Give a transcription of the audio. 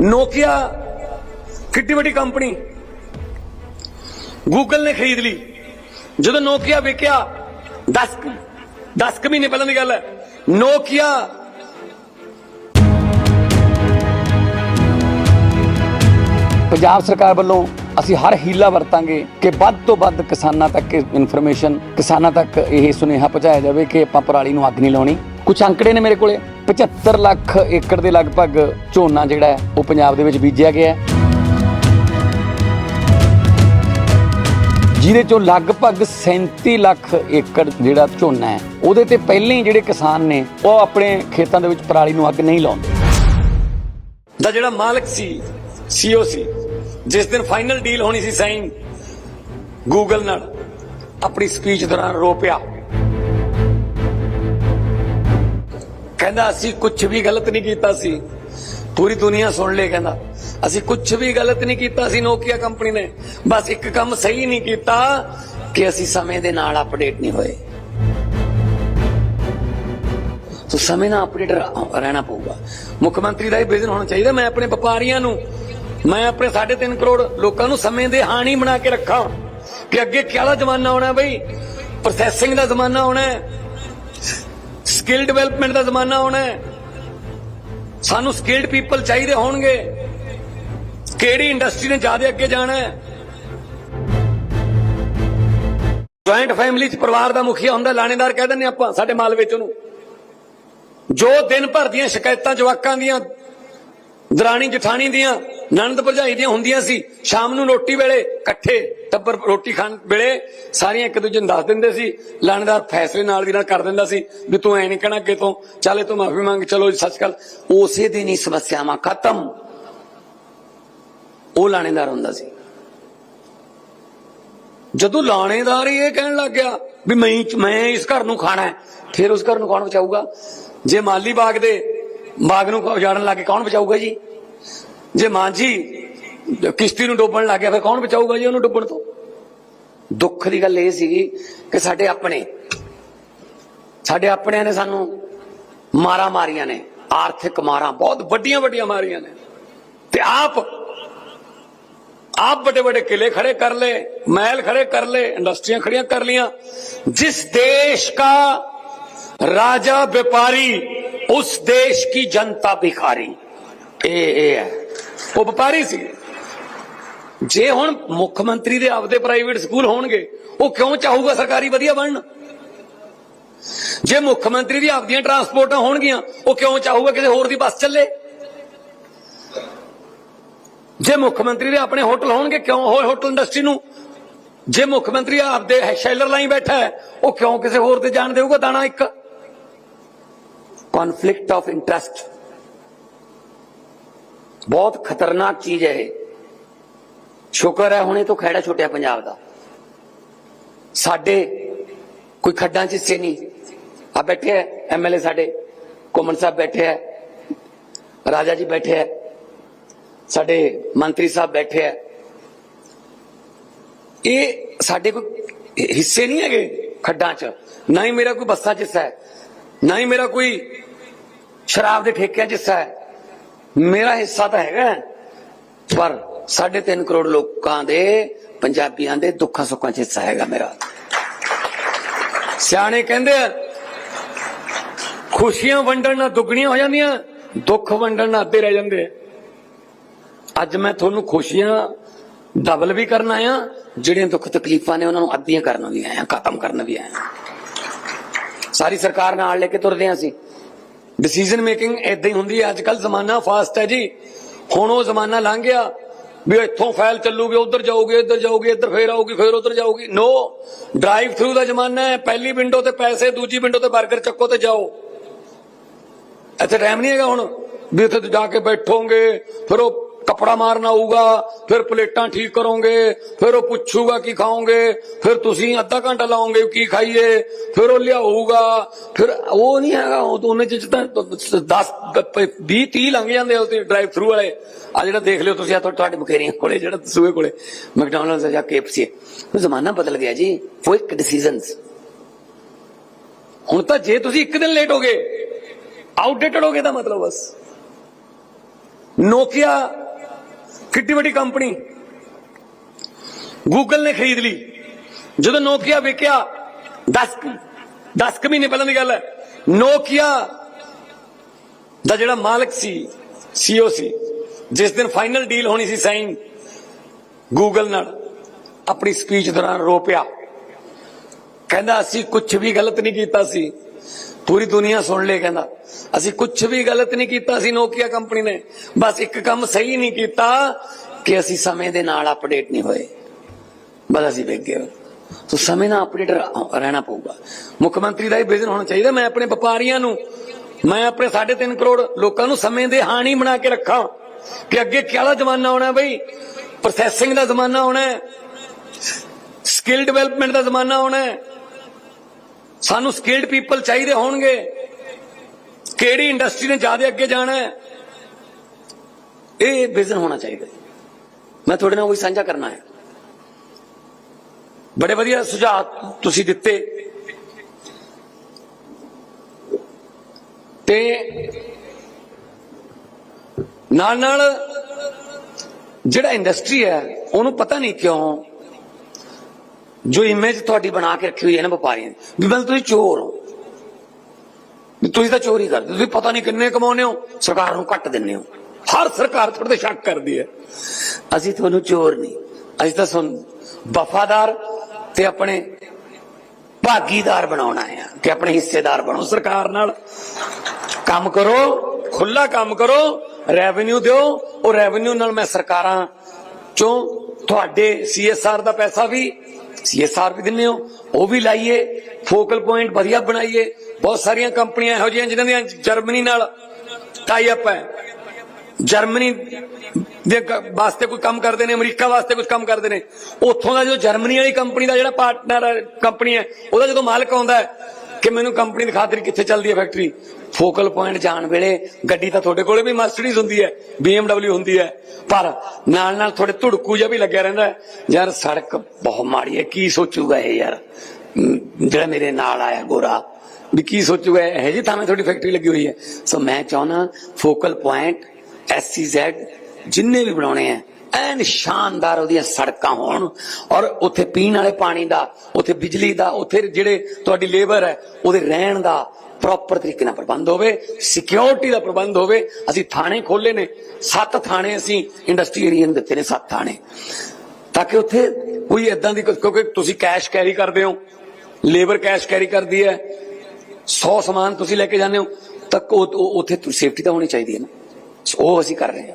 Nokia, ਕਿੱਡੀ ਵੱਡੀ company. Google ਨੇ ਖਰੀਦ ਲਈ। ਜਦੋਂ ਨੋਕੀਆ ਵਿਕਿਆ 10 10 ਮਹੀਨੇ ਪਹਿਲਾਂ ਦੀ ਗੱਲ ਹੈ। ਨੋਕੀਆ ਪੰਜਾਬ ਸਰਕਾਰ ਵੱਲੋਂ ਅਸੀਂ ਹਰ ਹੀਲਾ ਵਰਤਾਂਗੇ ਕਿ ਵੱਧ ਤੋਂ ਵੱਧ ਕਿਸਾਨਾਂ ਤੱਕ ਇਨਫੋਰਮੇਸ਼ਨ ਕਿਸਾਨਾਂ ਤੱਕ ਇਹ ਸੁਨੇਹਾ ਪਹੁੰਚਾਇਆ ਜਾਵੇ ਕਿ ਆਪਾਂ ਪਰਾਲੀ ਨੂੰ ਅੱਗ ਨਹੀਂ ਲਾਉਣੀ। ਕੁਝ ਅੰਕੜੇ ਨੇ ਮੇਰੇ ਕੋਲੇ। 75 ਲੱਖ ਏਕੜ ਦੇ ਲਗਭਗ ਝੋਨਾ ਜਿਹੜਾ ਹੈ, ਉਹ ਪੰਜਾਬ ਦੇ ਵਿੱਚ ਬੀਜਿਆ ਗਿਆ ਹੈ। ਜਿਹਦੇ ਚੋਂ ਲਗਭਗ 37 ਲੱਖ ਏਕੜ ਜਿਹੜਾ ਝੋਨਾ ਹੈ, ਉਹਦੇ ਤੇ ਪਹਿਲਾਂ ਹੀ ਜਿਹੜੇ ਕਿਸਾਨ ਨੇ, ਉਹ ਆਪਣੇ ਖੇਤਾਂ ਦੇ ਵਿੱਚ ਪਰਾਲੀ ਨੂੰ ਅੱਗ ਨਹੀਂ ਲਾਉਂਦੇ। ਦਾ ਜਿਹੜਾ ਮਾਲਕ ਸੀ, ਸੀਓ ਸੀ, ਜਿਸ ਦਿਨ ਫਾਈਨਲ ਡੀਲ ਹੋਣੀ ਸੀ ਸਾਈਨ ਗੂਗਲ ਨਾਲ, ਆਪਣੀ ਸਪੀਚ ਦੌਰਾਨ ਰੋ ਪਿਆ ਕਹਿੰਦਾ, ਅਸੀਂ ਕੁਝ ਵੀ ਗਲਤ ਨਹੀਂ ਕੀਤਾ ਸੀ। ਪੂਰੀ ਦੁਨੀਆ ਸੁਣ ਲੇ, ਕਹਿੰਦਾ। ਅਸੀਂ ਕੁਝ ਵੀ ਗਲਤ ਨਹੀਂ ਕੀਤਾ ਸੀ ਨੋਕੀਆ ਕੰਪਨੀ ਨੇ। ਬਸ ਇੱਕ ਕੰਮ ਸਹੀ ਨਹੀਂ ਕੀਤਾ ਕਿ ਅਸੀਂ ਸਮੇਂ ਦੇ ਨਾਲ ਅਪਡੇਟ ਨਹੀਂ ਹੋਏ। ਸੋ ਸਮੇਂ ਨਾਲ ਅਪਡੇਟ ਰਹਿਣਾ ਪਊਗਾ। ਮੁੱਖ ਮੰਤਰੀ ਦਾ ਇਹ ਵਿਜ਼ਨ ਹੋਣਾ ਚਾਹੀਦਾ, ਮੈਂ ਆਪਣੇ ਵਪਾਰੀਆਂ ਨੂੰ, ਮੈਂ ਆਪਣੇ 3.5 ਕਰੋੜ ਲੋਕਾਂ ਨੂੰ ਸਮੇਂ ਦੇ ਹਾਣੀ ਬਣਾ ਕੇ ਰੱਖਾਂ ਕਿ ਅੱਗੇ ਕਿਹੜਾ ਜ਼ਮਾਨਾ ਆਉਣਾ ਬਈ? ਪ੍ਰੋਸੈਸਿੰਗ ਦਾ ਜ਼ਮਾਨਾ ਆਉਣਾ ਹੈ। ਸਕਿੱਲ ਡਿਵੈਲਪਮੈਂਟ ਦਾ ਜ਼ਮਾਨਾ ਆਉਣਾ ਹੈ। ਸਾਨੂੰ ਸਕਿਲਡ ਪੀਪਲ ਚਾਹੀਦੇ ਹੋਣਗੇ। ਕਿਹੜੀ ਇੰਡਸਟਰੀ ਨੇ ਜ਼ਿਆਦਾ ਅੱਗੇ ਜਾਣਾ ਹੈ। ਜੁਆਇੰਟ ਫੈਮਿਲੀ ਚ ਪਰਿਵਾਰ ਦਾ ਮੁਖੀਆ ਹੁੰਦਾ, ਲਾਣੇਦਾਰ ਕਹਿ ਦਿੰਦੇ ਆਪਾਂ, ਸਾਡੇ ਮਾਲ ਵਿੱਚ ਉਹਨੂੰ। ਜੋ ਦਿਨ ਭਰ ਦੀਆਂ ਸ਼ਿਕਾਇਤਾਂ ਜਵਾਕਾਂ ਦੀਆਂ ਦਰਾਣੀ ਜਠਾਣੀ ਦੀਆਂ ਨਣਦ ਭਰਜਾਈ ਦੀਆਂ ਹੁੰਦੀਆਂ ਸੀ। ਸ਼ਾਮ ਨੂੰ ਰੋਟੀ ਵੇਲੇ ਇਕੱਠੇ ਟੱਬਰ ਰੋਟੀ ਖਾਣ ਵੇਲੇ ਸਾਰੀਆਂ ਇੱਕ ਦੂਜੇ ਨੂੰ ਦੱਸ ਦਿੰਦੇ ਸੀ। ਲਾਣੇਦਾਰ ਫੈਸਲੇ ਨਾਲ ਦੀ ਨਾਲ ਕਰ ਦਿੰਦਾ ਸੀ ਵੀ ਤੂੰ ਐ ਨਹੀਂ ਕਹਿਣਾ ਅੱਗੇ ਤੋਂ। ਚੱਲੇ ਤੂੰ ਮਾਫੀ ਮੰਗ, ਚਲੋ ਸੱਚ ਗੱਲ ਉਸੇ ਦਿਨ ਹੀ ਸਮੱਸਿਆਵਾਂ ਖਤਮ। ਉਹ ਲਾਣੇਦਾਰ ਹੁੰਦਾ ਸੀ। ਜਦੋਂ ਲਾਣੇਦਾਰ ਇਹ ਕਹਿਣ ਲੱਗ ਗਿਆ ਵੀ ਮੈਂ ਮੈਂ ਇਸ ਘਰ ਨੂੰ ਖਾਣਾ ਹੈ, ਫਿਰ ਉਸ ਘਰ ਨੂੰ ਕੌਣ ਬਚਾਊਗਾ? ਜੇ ਮਾਲੀ ਬਾਗ ਦੇ ਬਾਗ ਨੂੰ ਉਜਾੜਨ ਲੱਗੇ ਕੌਣ ਬਚਾਊਗਾ ਜੀ? ਜੇ ਮਾਂ ਜੀ ਕਿਸ਼ਤੀ ਨੂੰ ਡੋਬਣ ਲੱਗ ਗਿਆ, ਫਿਰ ਕੌਣ ਬਚਾਊਗਾ ਜੀ ਉਹਨੂੰ ਡੁੱਬਣ ਤੋਂ? ਦੁੱਖ ਦੀ ਗੱਲ ਇਹ ਸੀਗੀ ਕਿ ਸਾਡੇ ਆਪਣੇ, ਸਾਡੇ ਆਪਣਿਆਂ ਨੇ ਸਾਨੂੰ ਮਾਰਾ ਮਾਰੀਆਂ ਨੇ, ਆਰਥਿਕ ਮਾਰਾਂ, ਬਹੁਤ ਵੱਡੀਆਂ ਵੱਡੀਆਂ ਮਾਰੀਆਂ ਨੇ। ਤੇ ਆਪ ਆਪ ਵੱਡੇ ਵੱਡੇ ਕਿਲੇ ਖੜੇ ਕਰ ਲੇ ਮਹਿਲ ਖੜੇ ਕਰ ਲੇ ਇੰਡਸਟਰੀਆਂ ਖੜੀਆਂ ਕਰ ਲੀਆਂ ਜਿਸ ਦੇਸ਼ ਦਾ ਰਾਜਾ ਵਪਾਰੀ, ਉਸ ਦੇਸ਼ ਦੀ ਜਨਤਾ ਭਿਖਾਰੀ। ਇਹ ਇਹ ਹੈ। ਉਹ ਵਪਾਰੀ ਸੀ। ਜੇ ਹੁਣ ਮੁੱਖ ਮੰਤਰੀ ਦੇ ਆਪਦੇ ਪ੍ਰਾਈਵੇਟ ਸਕੂਲ ਹੋਣਗੇ, ਉਹ ਕਿਉਂ ਚਾਹੂਗਾ ਸਰਕਾਰੀ ਵਧੀਆ ਬਣਨ? ਜੇ ਮੁੱਖ ਮੰਤਰੀ ਦੀ ਆਪਦੀਆਂ ਟਰਾਂਸਪੋਰਟਾਂ ਹੋਣਗੀਆਂ, ਉਹ ਕਿਉਂ ਚਾਹੂਗਾ ਕਿਸੇ ਹੋਰ ਦੀ ਬੱਸ ਚੱਲੇ? ਜੇ ਮੁੱਖ ਮੰਤਰੀ ਦੇ ਆਪਣੇ ਹੋਟਲ ਹੋਣਗੇ, ਕਿਉਂ ਉਹ ਹੋਟਲ ਇੰਡਸਟਰੀ ਨੂੰ? ਜੇ ਮੁੱਖ ਮੰਤਰੀ ਆਪਦੇ ਸ਼ੈਲਰ ਲਾਈ ਬੈਠਾ ਹੈ, ਉਹ ਕਿਉਂ ਕਿਸੇ ਹੋਰ ਤੇ ਜਾਣ ਦੇਊਗਾ ਦਾਣਾ ਇੱਕ? ਕਨਫਲਿਕਟ ਆਫ ਇੰਟਰਸਟ ਬਹੁਤ ਖਤਰਨਾਕ ਚੀਜ਼ ਹੈ ਇਹ। ਸ਼ੁਕਰ ਹੈ ਹੁਣੇ ਤੋਂ ਖੈੜਾ ਛੁੱਟਿਆ ਪੰਜਾਬ ਦਾ। ਸਾਡੇ ਕੋਈ ਖੱਡਾਂ 'ਚ ਹਿੱਸੇ ਨਹੀਂ। ਆ ਬੈਠੇ ਹੈ ਐਮਐਲਏ ਸਾਡੇ ਕੋਮਨ ਸਾਹਿਬ ਬੈਠੇ ਹੈ, ਰਾਜਾ ਜੀ ਬੈਠੇ ਹੈ, ਸਾਡੇ ਮੰਤਰੀ ਸਾਹਿਬ ਬੈਠੇ ਆ ਇਹ ਸਾਡੇ ਕੋਈ ਹਿੱਸੇ ਨਹੀਂ ਹੈਗੇ ਖੱਡਾਂ 'ਚ। ਨਾ ਹੀ ਮੇਰਾ ਕੋਈ ਬੱਸਾਂ 'ਚ ਹਿੱਸਾ ਹੈ, ਨਾ ਹੀ ਮੇਰਾ ਕੋਈ ਸ਼ਰਾਬ ਦੇ ਠੇਕਿਆਂ 'ਚ ਹਿੱਸਾ ਹੈ। ਮੇਰਾ ਹਿੱਸਾ ਤਾਂ ਹੈਗਾ। ਪਰ 3.5 ਕਰੋੜ ਲੋਕਾਂ ਦੇ, ਪੰਜਾਬੀਆਂ ਦੇ ਦੁੱਖਾਂ ਸੁੱਖਾਂ 'ਚ ਹਿੱਸਾ ਹੈਗਾ ਮੇਰਾ। ਸਿਆਣੇ ਕਹਿੰਦੇ ਖੁਸ਼ੀਆਂ ਵੰਡਣ ਨਾਲ ਦੁੱਗਣੀਆਂ ਹੋ ਜਾਂਦੀਆਂ, ਦੁੱਖ ਵੰਡਣ ਨਾਲ ਅੱਧੇ ਰਹਿ ਜਾਂਦੇ ਅੱਜ ਮੈਂ ਤੁਹਾਨੂੰ ਖੁਸ਼ੀਆਂ ਡਬਲ ਵੀ ਕਰਨ ਆਇਆ, ਜਿਹੜੀਆਂ ਦੁੱਖ ਤਕਲੀਫਾਂ ਨੇ ਉਹਨਾਂ ਨੂੰ ਅੱਧੀਆਂ ਕਰਨ ਵੀ ਆਇਆ, ਖਤਮ ਕਰਨ ਵੀ ਆਇਆ। ਸਾਰੀ ਸਰਕਾਰ ਨਾਲ ਲੈ ਕੇ ਤੁਰਦੇ ਆਂ ਅਸੀਂ। ਡਿਸੀਜਨ ਮੇਕਿੰਗ ਏਦਾਂ ਹੀ ਹੁੰਦੀ ਹੈ। ਅੱਜ ਕੱਲ ਜ਼ਮਾਨਾ ਫਾਸਟ ਹੈ ਜੀ। ਹੁਣ ਉਹ ਜ਼ਮਾਨਾ ਲੰਘ ਗਿਆ ਵੀ ਇੱਥੋਂ ਫਾਈਲ ਚੱਲੂਗੀ, ਉਧਰ ਜਾਊਗੀ, ਇੱਧਰ ਜਾਊਗੀ, ਇੱਧਰ ਫੇਰ ਆਊਗੀ, ਫੇਰ ਉਧਰ ਜਾਊਗੀ। ਨੋ ਡਰਾਈਵ ਥਰੂ ਦਾ ਜ਼ਮਾਨਾ ਹੈ। ਪਹਿਲੀ ਵਿੰਡੋ ਤੇ ਪੈਸੇ, ਦੂਜੀ ਵਿੰਡੋ ਤੇ 버ਗਰ ਚੱਕੋ ਤੇ ਜਾਓ। ਇੱਥੇ ਟਾਈਮ ਨਹੀਂ ਹੈਗਾ ਹੁਣ ਵੀ ਉੱਥੇ ਜਾ ਕੇ ਬੈਠੋਗੇ, ਫਿਰ ਉਹ ਕਪੜਾ ਮਾਰਨਾ ਆਊਗਾ, ਫਿਰ ਪਲੇਟਾਂ ਠੀਕ ਕਰੋਗੇ, ਫਿਰ ਉਹ ਪੁੱਛੂਗਾ ਕੀ ਖਾਓਗੇ, ਫਿਰ ਤੁਸੀਂ ਅੱਧਾ ਘੰਟਾ ਲਾਓਗੇ ਕੀ ਖਾਈਏ, ਫਿਰ ਉਹ ਲਿਆਊਗਾ, ਫਿਰ ਉਹ ਨਹੀਂ ਹੈਗਾ, ਉਹ ਤਾਂ ਚ ਤਾਂ 10 20 30 ਲੰਘ ਜਾਂਦੇ ਆ ਉਹਦੇ ਡਰਾਈਵ ਥਰੂ ਵਾਲੇ। ਆ ਜਿਹੜਾ ਦੇਖ ਲਿਓ ਤੁਸੀਂ ਆ ਤੁਹਾਡੇ ਬਕੇਰੀਆਂ ਕੋਲੇ, ਜਿਹੜਾ ਸੂਏ ਕੋਲੇ ਮੈਕਡੋਨਲਡਸ ਜਾਂ KFC ਜ਼ਮਾਨਾ ਬਦਲ ਗਿਆ ਜੀ ਕੁਇਕ ਡਿਸੀਜਨਸ ਹੁਣ ਤਾਂ ਜੇ ਤੁਸੀਂ ਇੱਕ ਦਿਨ ਲੇਟ ਹੋ ਗਏ ਆਊਟਡੇਟਡ ਹੋ ਗਏ ਤਾਂ ਮਤਲਬ ਬਸ। ਨੋਕੀਆ ਕਿੱਡੀ ਵੱਡੀ ਕੰਪਨੀ। ਗੂਗਲ ਨੇ ਖਰੀਦ ਲਈ। ਜਦੋਂ ਨੋਕੀਆ ਵਿਕਿਆ 10 10 ਮਹੀਨੇ ਪਹਿਲਾਂ ਦੀ ਗੱਲ ਹੈ। ਨੋਕੀਆ ਦਾ ਜਿਹੜਾ ਮਾਲਕ ਸੀ ਸੀਓ ਸੀ, ਜਿਸ ਦਿਨ ਫਾਈਨਲ ਡੀਲ ਹੋਣੀ ਸੀ ਸਾਈਨ ਗੂਗਲ ਨਾਲ ਆਪਣੀ ਸਪੀਚ ਦੌਰਾਨ ਰੋ ਪਿਆ। ਕਹਿੰਦਾ, ਅਸੀਂ ਕੁਝ ਵੀ ਗਲਤ ਨਹੀਂ ਕੀਤਾ ਸੀ। ਪੂਰੀ ਦੁਨੀਆ ਸੁਣ ਲੇ ਕਹਿੰਦਾ। ਅਸੀਂ ਕੁਝ ਵੀ ਗਲਤ ਨਹੀਂ ਕੀਤਾ ਸੀ ਨੋਕੀਆ ਕੰਪਨੀ ਨੇ। ਬਸ ਇੱਕ ਕੰਮ ਸਹੀ ਨਹੀਂ ਕੀਤਾ ਕਿ ਅਸੀਂ ਸਮੇਂ ਦੇ ਨਾਲ ਅਪਡੇਟ ਨਹੀਂ ਹੋਏ। ਬਸ ਅਸੀਂ ਵੇਖ ਗਏ। ਸੋ ਸਮੇਂ ਨਾਲ ਅਪਡੇਟ ਰਹਿਣਾ ਪਊਗਾ। ਮੁੱਖ ਮੰਤਰੀ ਦਾ ਇਹ ਵਿਜ਼ਨ ਹੋਣਾ ਚਾਹੀਦਾ, ਮੈਂ ਆਪਣੇ ਵਪਾਰੀਆਂ ਨੂੰ, ਮੈਂ ਆਪਣੇ 3.5 ਕਰੋੜ ਲੋਕਾਂ ਨੂੰ ਸਮੇਂ ਦੇ ਹਾਣੀ ਬਣਾ ਕੇ ਰੱਖਾਂ ਕਿ ਅੱਗੇ ਕਿਹੜਾ ਜ਼ਮਾਨਾ ਆਉਣਾ ਬਈ? ਪ੍ਰੋਸੈਸਿੰਗ ਦਾ ਜ਼ਮਾਨਾ ਆਉਣਾ ਹੈ। ਸਕਿੱਲ ਡਿਵੈਲਪਮੈਂਟ ਦਾ ਜ਼ਮਾਨਾ ਆਉਣਾ ਹੈ। ਸਾਨੂੰ ਸਕਿਲਡ ਪੀਪਲ ਚਾਹੀਦੇ ਹੋਣਗੇ। ਕਿਹੜੀ ਇੰਡਸਟਰੀ ਨੇ ਜ਼ਿਆਦਾ ਅੱਗੇ ਜਾਣਾ ਹੈ? ਇਹ ਵਿਜ਼ਨ ਹੋਣਾ ਚਾਹੀਦਾ ਮੈਂ ਤੁਹਾਡੇ ਨਾਲ ਉਹੀ ਸਾਂਝਾ ਕਰਨਾ ਹੈ। ਬੜੇ ਵਧੀਆ ਸੁਝਾਅ ਤੁਸੀਂ ਦਿੱਤੇ। ਤੇ ਨਾਲ ਨਾਲ ਜਿਹੜਾ ਇੰਡਸਟਰੀ ਹੈ, ਉਹਨੂੰ ਪਤਾ ਨਹੀਂ ਕਿਉਂ ਜੋ ਇਮੇਜ ਤੁਹਾਡੀ ਬਣਾ ਕੇ ਰੱਖੀ ਹੋਈ ਹੈ ਨਾ ਵਪਾਰੀਆਂ ਦੀ, ਵੀ ਬਲ ਤੁਸੀਂ ਚੋਰ ਹੋ। ਤੁਸੀਂ ਤਾਂ ਚੋਰੀ ਕਰਦੇ ਤੁਸੀਂ ਪਤਾ ਨਹੀਂ ਕਿੰਨੇ ਕਮਾਉਂਦੇ ਹੋ, ਸਰਕਾਰ ਨੂੰ ਕੱਟ ਦਿੰਦੇ ਹੋ। ਹਰ ਸਰਕਾਰ ਤੁਹਾਡੇ ਤੇ ਸ਼ੱਕ ਕਰਦੀ ਹੈ। ਅਸੀਂ ਤੁਹਾਨੂੰ ਚੋਰ ਨਹੀਂ, ਅਸੀਂ ਤਾਂ ਸੁਣ ਵਫਾਦਾਰ ਤੇ ਆਪਣੇ ਭਾਗੀਦਾਰ ਬਣਾਉਣਾ ਹੈ ਕਿ ਆਪਣੇ ਹਿੱਸੇਦਾਰ ਬਣੋ। ਸਰਕਾਰ ਨਾਲ ਕੰਮ ਕਰੋ ਖੁੱਲਾ ਕੰਮ ਕਰੋ ਰੈਵਨਿਊ ਦਿਓ। ਉਹ ਰੈਵਨਿਊ ਨਾਲ ਮੈਂ ਸਰਕਾਰਾਂ ਚੋਂ ਤੁਹਾਡੇ ਸੀਐਸਆਰ ਦਾ ਪੈਸਾ ਵੀ ਸੀਐਸਆਰ ਵੀ ਦਿੰਦੇ ਹੋ, ਉਹ ਵੀ ਲਾਈਏ ਫੋਕਲ ਪੁਆਇੰਟ ਵਧੀਆ ਬਣਾਈਏ। ਬਹੁਤ ਸਾਰੀਆਂ ਕੰਪਨੀਆਂ ਇਹੋ ਜਿਹੀਆਂ ਜਿਨ੍ਹਾਂ ਦੀਆਂ, ਜਰਮਨੀ ਨਾਲ ਟਾਈ ਅਪ ਹੈ। ਜਰਮਨੀ ਦੇ ਵਾਸਤੇ ਕੋਈ ਕੰਮ ਕਰਦੇ ਨੇ, ਅਮਰੀਕਾ ਵਾਸਤੇ ਕੁਝ ਕੰਮ ਕਰਦੇ ਨੇ। ਉੱਥੋਂ ਦਾ ਜੋ ਜਰਮਨੀ ਵਾਲੀ ਕੰਪਨੀ ਦਾ ਜਿਹੜਾ ਪਾਰਟਨਰ ਕੰਪਨੀ ਹੈ, ਉਹਦਾ ਜਦੋਂ ਮਾਲਕ ਆਉਂਦਾ ਹੈ, ਕਿ ਮੈਨੂੰ ਕੰਪਨੀ ਦਿਖਾ ਤੇਰੀ ਕਿੱਥੇ ਚੱਲਦੀ ਹੈ ਫੈਕਟਰੀ ਫੋਕਲ ਪੁਆਇੰਟ ਜਾਣ ਵੇਲੇ ਗੱਡੀ ਤਾਂ ਤੁਹਾਡੇ ਕੋਲੇ ਵੀ ਮਰਸੀਡੀਜ਼ ਹੁੰਦੀ ਹੈ, BMW ਹੁੰਦੀ ਹੈ, ਪਰ ਨਾਲ ਨਾਲ ਥੋੜੇ ਧੁੜਕੂ ਜਿਹਾ ਵੀ ਲੱਗਿਆ ਰਹਿੰਦਾ ਯਾਰ ਸੜਕ ਬਹੁਤ ਮਾੜੀ ਹੈ, ਕੀ ਸੋਚੂਗਾ ਇਹ ਯਾਰ? ਜਿਹੜਾ ਮੇਰੇ ਨਾਲ ਆਇਆ ਗੋਰਾ, ਵੀ ਕੀ ਸੋਚੂਗਾ ਇਹ? ਜੀ ਥਾਵੇਂ ਤੁਹਾਡੀ ਫੈਕਟਰੀ ਲੱਗੀ ਹੋਈ ਹੈ। ਸੋ ਮੈਂ ਚਾਹਨਾ ਫੋਕਲ ਪੁਆਇੰਟ ਐਸਸੀਜ਼ੈਡ ਜਿੰਨੇ ਵੀ ਬਣਾਉਣੇ ਆ, ਐਨ ਸ਼ਾਨਦਾਰ ਉਹਦੀਆਂ ਸੜਕਾਂ ਹੋਣ। ਔਰ ਉੱਥੇ ਪੀਣ ਵਾਲੇ ਪਾਣੀ ਦਾ, ਉੱਥੇ ਬਿਜਲੀ ਦਾ, ਉੱਥੇ ਜਿਹੜੇ ਤੁਹਾਡੀ ਲੇਬਰ ਹੈ, ਉਹਦੇ ਰਹਿਣ ਦਾ ਪ੍ਰੋਪਰ ਤਰੀਕੇ ਨਾਲ ਪ੍ਰਬੰਧ ਹੋਵੇ ਸਿਕਿਉਰਿਟੀ ਦਾ ਪ੍ਰਬੰਧ ਹੋਵੇ। ਅਸੀਂ ਥਾਣੇ ਖੋਲੇ ਨੇ, ਸੱਤ ਥਾਣੇ ਅਸੀਂ ਇੰਡਸਟਰੀ ਏਰੀਆ ਨੂੰ ਦਿੱਤੇ ਨੇ, ਸੱਤ ਥਾਣੇ। ਤਾਂ ਕਿ ਉੱਥੇ ਕੋਈ ਇਦਾਂ ਦੀ, ਕਿਉਂਕਿ ਤੁਸੀਂ ਕੈਸ਼ ਕੈਰੀ ਕਰਦੇ ਹੋ, ਲੇਬਰ ਕੈਸ਼ ਕੈਰੀ ਕਰਦੀ ਹੈ 100 ਸਮਾਨ ਤੁਸੀਂ ਲੈ ਕੇ ਜਾਂਦੇ ਹੋ, ਤਾਂ ਉੱਥੇ ਸੇਫਟੀ ਤਾਂ ਹੋਣੀ ਚਾਹੀਦੀ ਹੈ ਨਾ। ਸੋ ਉਹ ਅਸੀਂ ਕਰ ਰਹੇ ਹਾਂ।